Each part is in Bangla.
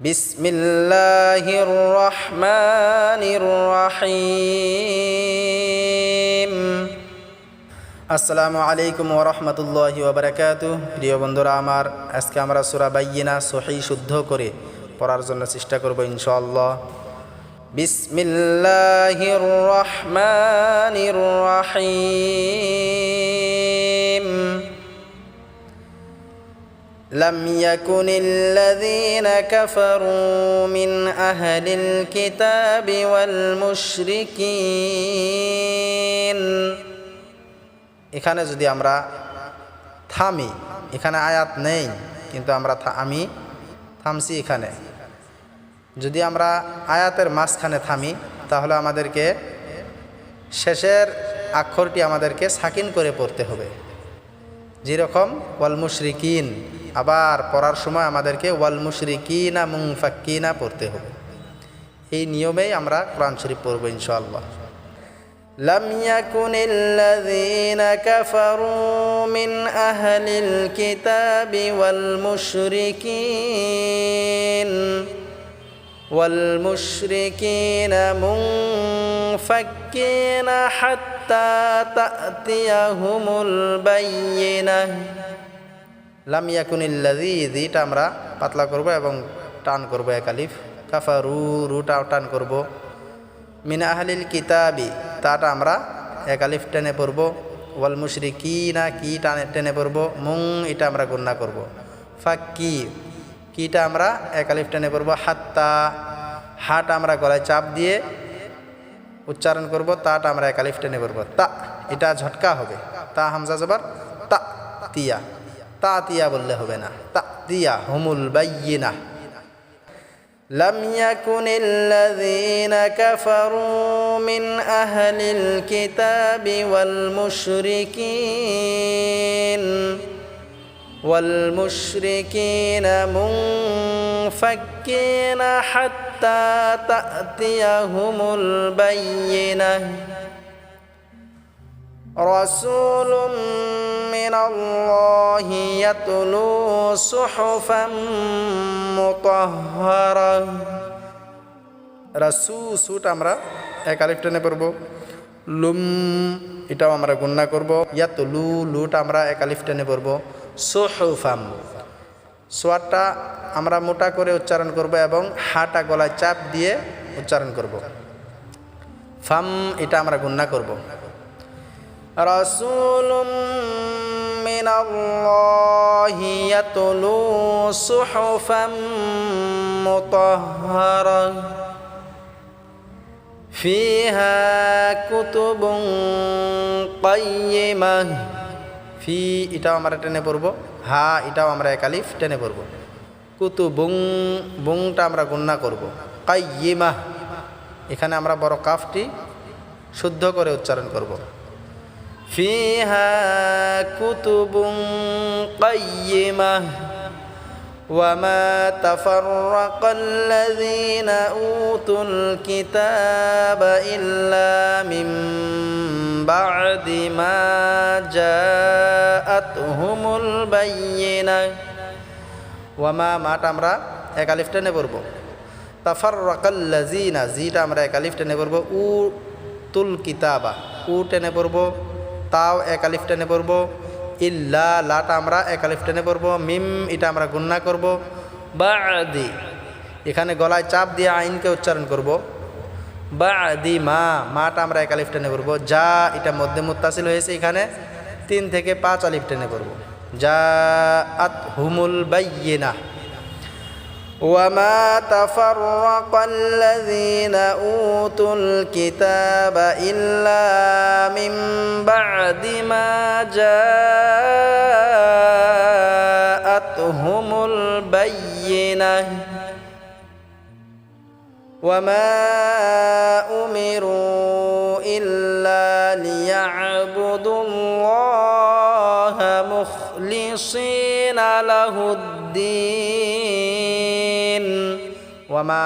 بسم الله الرحمن الرحيم আসসালামু আলাইকুম ওরহমতুল্লাহি ওবরাকাতু প্রিয় বন্ধুরা আমার আজকে আমরা সুরা বাইয়িনা সহি শুদ্ধ করে পড়ার জন্য চেষ্টা করব ইনশাআল্লাহ বিসমিল্লাহির রহমানির রহিম لم يكن الذين كفروا من أهل الكتاب والمشركين এখানে যদি আমরা থামি এখানে আয়াত নেই কিন্তু আমরা থা- আমি থামছি এখানে যদি আমরা আয়াতের মাঝখানে থামি তাহলে আমাদেরকে শেষের আক্ষরটি আমাদেরকে সাকিন করে পড়তে হবে যেরকম ওয়াল মুশরিকিন আবার পড়ার সময় আমাদেরকে ওয়াল মুশরিকিনা মুংফাক্কিনা পড়তে হবে এই নিয়মেই আমরা কোরআন শরীফ পড়ব ইনশাআল্লাহ لم يكن الذين كفروا من أهل الكتاب والمشركين والمشركين منفكين حتى تأتيهم البينة লাম ইয়াকুনিল্লাদি দিটা আমরা পাতলা করব এবং টান করব একালিফ কাফারু, রুটা টান করব। মিন আহলিল কিতাবি, তাটা আমরা একালিফ টেনে পড়ব। ওয়াল মুশরিকি না কি টানে টেনে পড়ব। মুং, এটা আমরা গণ্যা করব। ফা ফাক্কি, কিটা আমরা একালিফ টেনে পড়ব। হাত্তা, হাট আমরা গলায় চাপ দিয়ে উচ্চারণ করব। তাটা আমরা একালিফ টেনে পড়ব। তা, এটা ঝটকা হবে। তা, হামজা জবার, তা, তিয়া। তা তিয়া বললে হবে না তা তিয়া হুমুল বাইয়িনা لم يكن الذين كفروا من أهل الكتاب والمشركين والمشركين منفكين حتى تأتيهم البينة رسول من الله يتلو صحفا مطهرة রাসু সুট আমরা এক আলিফ টেনে পড়ব লুম এটাও আমরা গুন্না করব ইয়াত লু লুট আমরা এক আলিফ টেনে পড়ব সোহফাম সোয়ারটা আমরা মোটা করে উচ্চারণ করব এবং হাটা গলায় চাপ দিয়ে উচ্চারণ করব ফাম এটা আমরা গুন্না করব رسول من الله يتلو صحفا مطهرة فيها كتب قيمة ফি এটাও আমরা টেনে পড়ব হা এটাও আমরা একালিফ টেনে পড়ব কুতু বুং বুংটা আমরা গুন্না করব কাইয়িমা এখানে আমরা বড় কাফটি শুদ্ধ করে উচ্চারণ করব فيها كتب قيمة وما تفرق الذين أوتوا الكتاب إلا من بعد ما جاءتهم البينة ওয়ামা মাট আমরা এক আলিফ টেনে পড়ব তাফার রাকাল্লাজিনা জিটা আমরা এক আলিফ টেনে পড়ব উ তুল কিতাবা উ টেনে পড়ব তাও এক আলিফ টেনে পড়ব। ইল্লা লাটা আমরা এক আলিফ টেনে পড়ব। মিম, এটা আমরা গুন্না করব। বাদি, এখানে গলায় চাপ দিয়ে আইনকে উচ্চারণ করব। বাদি মা, মাটা আমরা এক আলিফ টেনে পড়ব। যা, এটা মধ্যে মুত্তাসিল হয়েছে এখানে। তিন থেকে পাঁচ আলিফ টেনে পড়ব। যা আত হুমুল বাইয়িনা। وما تفرق الذين أوتوا الكتاب إلا من بعد ما جاءتهم البينة وما أمروا إلا ليعبدوا الله مخلصين له الدين ওয়ামা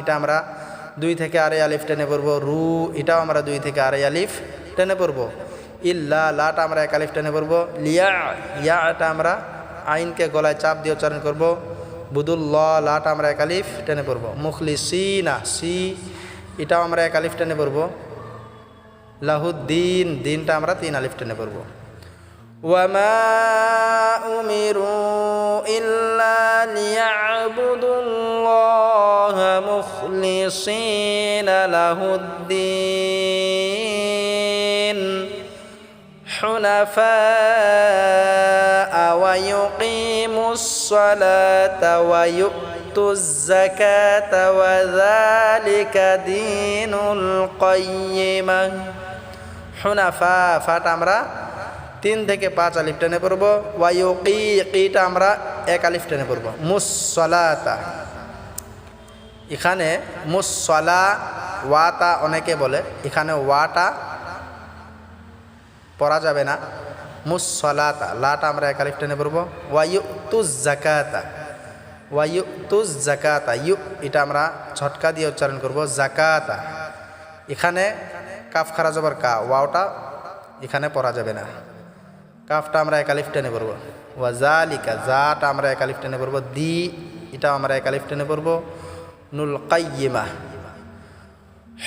এটা আমরা দুই থেকে আড়াই আলিফ টেনে পড়বো রু এটাও আমরা দুই থেকে আড়াই আলিফ টেনে পড়বো ইল্লা লাটা আমরা এক আলিফ টেনে পড়বো লিয়া ইয়াটা আমরা আইনকে গলায় চাপ দিয়ে উচ্চারণ করব বুদুল্ল লাটা আমরা এক আলিফ টেনে পড়বো মুখলি সি না সি এটাও আমরা এক আলিফ টেনে পড়বো লাহুদ্দিন দিনটা আমরা তিন আলিফ টেনে পড়বো وما أمروا إلا ليعبدوا الله مخلصين له الدين حنفاء ويقيموا الصلاة ويؤتوا الزكاة وذلك دين القيمة حنفاء ফাটা আমরা তিন থেকে পাঁচ আলিফ টেনে পড়ব ওয়ায়ু কি কিটা আমরা এক আলিফ টেনে পড়ব মুসলাতা এখানে মুসলা ওয়াতা অনেকে বলে। এখানে ওয়াটা পড়া যাবে না। মুসলাতা লাটা আমরা এক আলিফ টেনে পড়ব। ওয়ায়ু তুজ জাকাতা ওয়ায়ু তুজ জাকাতা ইউ এটা আমরা ছটকা দিয়ে উচ্চারণ করব। জাকাতা এখানে কাফ খারা জবর কা, ওয়াওটা এখানে পড়া যাবে না। কাফটা আমরা একালিফ টেনে পড়ব। ওয়াজালিকা, জাটা আমরা একালিফ টেনে পড়ব। দি এটা আমরা একালিফ টেনে পড়ব। القيمة.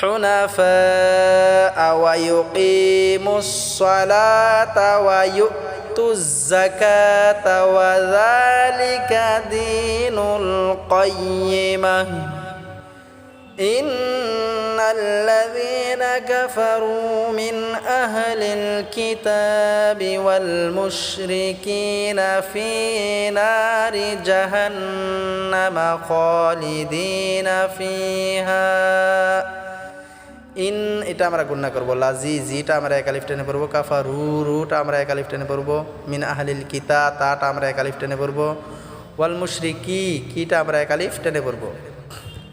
حنفاء ويقيموا الصلاة ويؤتوا الزكاة وذلك دين القيمة. إن الذين كفروا من أهل الكتاب والمشركين في نار جهنم خالدين فيها ইন এটা আমরা গুণনা করবো লাজি জিটা আমরা একালিফ টেনে পড়বো কাফা রু রুটা আমরা একালিফ টেনে পড়বো মিন আহলিল কিতা তাটা আমরা একালিফ টেনে পড়বো ওয়াল মুশরিকি কিটা আমরা একালিফ টেনে পড়বো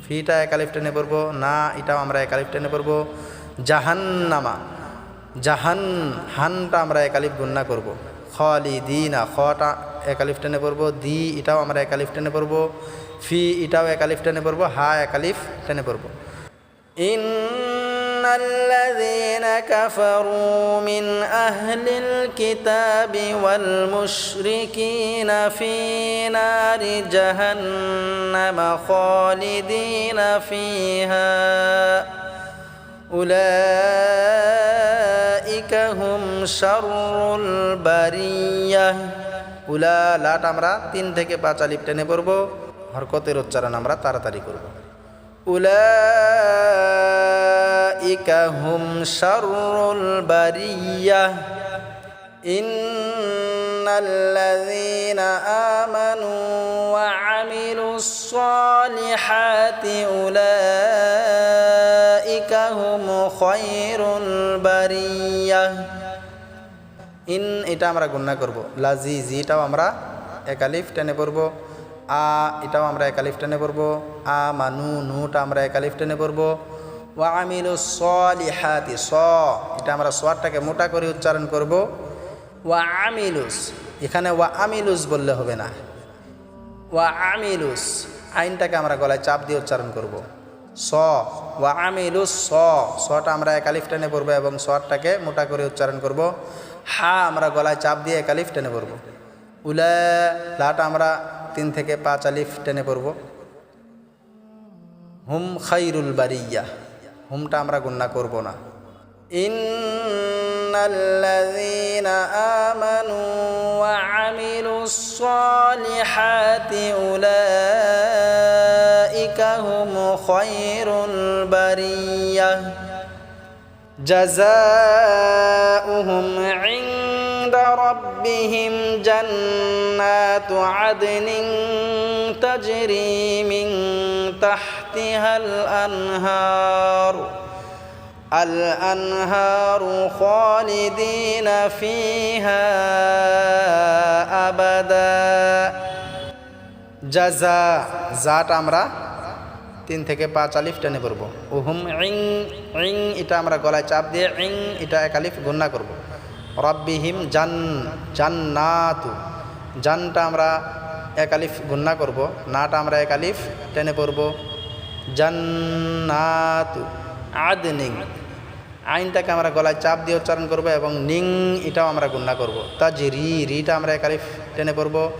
ফিটা একালিফ টেনে পড়ব, না, এটাও আমরা একালিফ টেনে পড়ব। জাহান্নামা, জাহান, হানটা আমরা একালিফ গুন্না করব। খলি দি না খটা একালিফ টেনে পড়ব, দি, এটাও আমরা একালিফ টেনে পড়ব। ফি, এটাও একালিফ টেনে পড়ব, হা একালিফ টেনে পড়ব। إن الذين كفروا من أهل الكتاب والمشركين في نار جهنم خالدين فيها أولئك هم شر البرية উলা লাট আমরা তিন থেকে পাঁচ আলিপ টেনে পড়বো হরকতের উচ্চারণ আমরা তাড়াতাড়ি করব أولئك هم شر البرية إن الذين آمنوا وعملوا الصالحات أولئك هم خير البرية ইন এটা আমরা গুণনা করব লাজি জিটাও আমরা একালিফ টেনে পড়বো আ এটাও আমরা একালিফ টেনে পড়বো আ মানু নুটা আমরা একালিফ টেনে পড়বো ওয়া আমিলু সলিহাতি, স। এটা আমরা সোয়ারটাকে মোটা করে উচ্চারণ করব। ওয়া আমিলুস এখানে ওয়া আমিলুস বললে হবে না। ওয়া আমিলুস আইনটাকে আমরা গলায় চাপ দিয়ে উচ্চারণ করব। স ওয়া আমিলুস স। সটা আমরা একালিফ টেনে পড়ব এবং সোয়ারটাকে মোটা করে উচ্চারণ করব। হা আমরা গলায় চাপ দিয়ে একালিফ টেনে পড়ব। উলা, লাটা আমরা তিন থেকে পাঁচ আলিফ টেনে পড়ব। হুম খাইরুল বারিয়া। হুমটা আমরা গুন্না করব না ইন্নাল্লাযীন আমানু ওয়া আমিলুস সালিহাতি উলাইকা হুম খায়রুল বারিয়া জাযাউহুম عند ربهم جنات عدن تجري من تحتها الأنهار الأنهار خالدين فيها أبدا জাজা জাট আমরা তিন থেকে পাঁচ আলিফ টেনে পড়বো উহুম ইং ইং এটা আমরা গলায় চাপ দিয়ে ইং এটা এক আলিফ গুন্না করবো রব্বিহিম জান জান্নাতু জানটা আমরা এক আলিফ গুন্না করব নাটা আমরা এক আলিফ টেনে পড়ব জান্নাতু আদনিং আইনটাকে আমরা গলায় চাপ দিয়ে উচ্চারণ করব এবং নিং এটাও আমরা গুন্না করব। তাজ রি রিটা আমরা এক আলিফ টেনে পড়ব।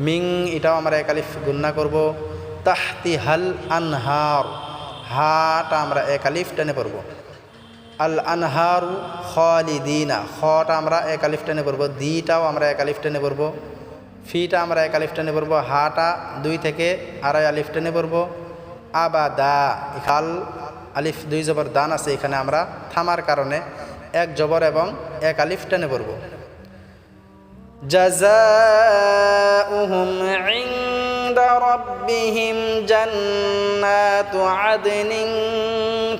মিং এটাও আমরা এক আলিফ গুন্না করব। তাহতি হাল আনহার, হাটা আমরা এক আলিফ টেনে পড়ব। আল আনহারু খালিদিনা, খটা আমরা এক আলিফ টেনে পড়ব। দিটাও আমরা এক আলিফ টেনে পড়ব। ফিটা আমরা এক আলিফ টেনে পড়ব। হাটা দুই থেকে আড়াই আলিফ টেনে পড়ব। আবাদা খাল আলিফ দুই জবর দান আছে এখানে আমরা থামার কারণে এক জবর এবং এক আলিফ টেনে পড়ব جزاؤهم عند ربهم جنات عدن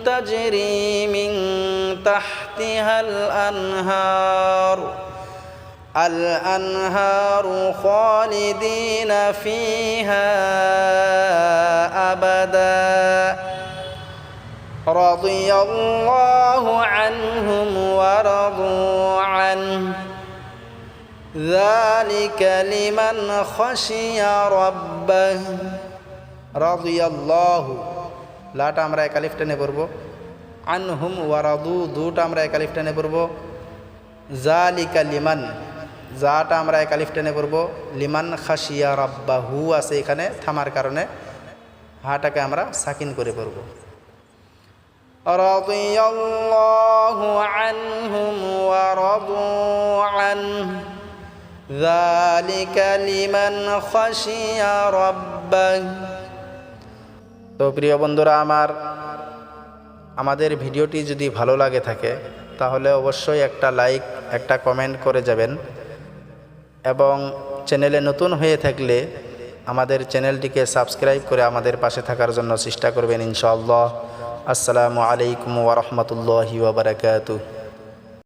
تجري من تحتها الأنهار الأنهار خالدين فيها أبدا رضي الله عنهم ورضوا عنه ذلك لمن خشي ربه رضي الله লাটা আমরা একালিফ টেনে পড়বো আনহুম ওয়ারাদু দুটা আমরা একালিফ টেনে পড়বো জালিকা লিমান জাটা আমরা একালিফ টেনে পড়বো লিমান খাসিয়া রাব্বাহু আছে এখানে থামার কারণে হাটাকে আমরা সাকিন করে পড়বো رضي الله عنهم ورضوا عنه ذلك لمن خشي ربه তো প্রিয় বন্ধুরা আমার আমাদের ভিডিওটি যদি ভালো লাগে থাকে তাহলে অবশ্যই একটা লাইক একটা কমেন্ট করে যাবেন এবং চ্যানেলে নতুন হয়ে থাকলে আমাদের চ্যানেলটিকে সাবস্ক্রাইব করে আমাদের পাশে থাকার জন্য চেষ্টা করবেন ইনশাআল্লাহ। আসসালামু আলাইকুম ওরহমতুল্লাহি ওবরাকাতু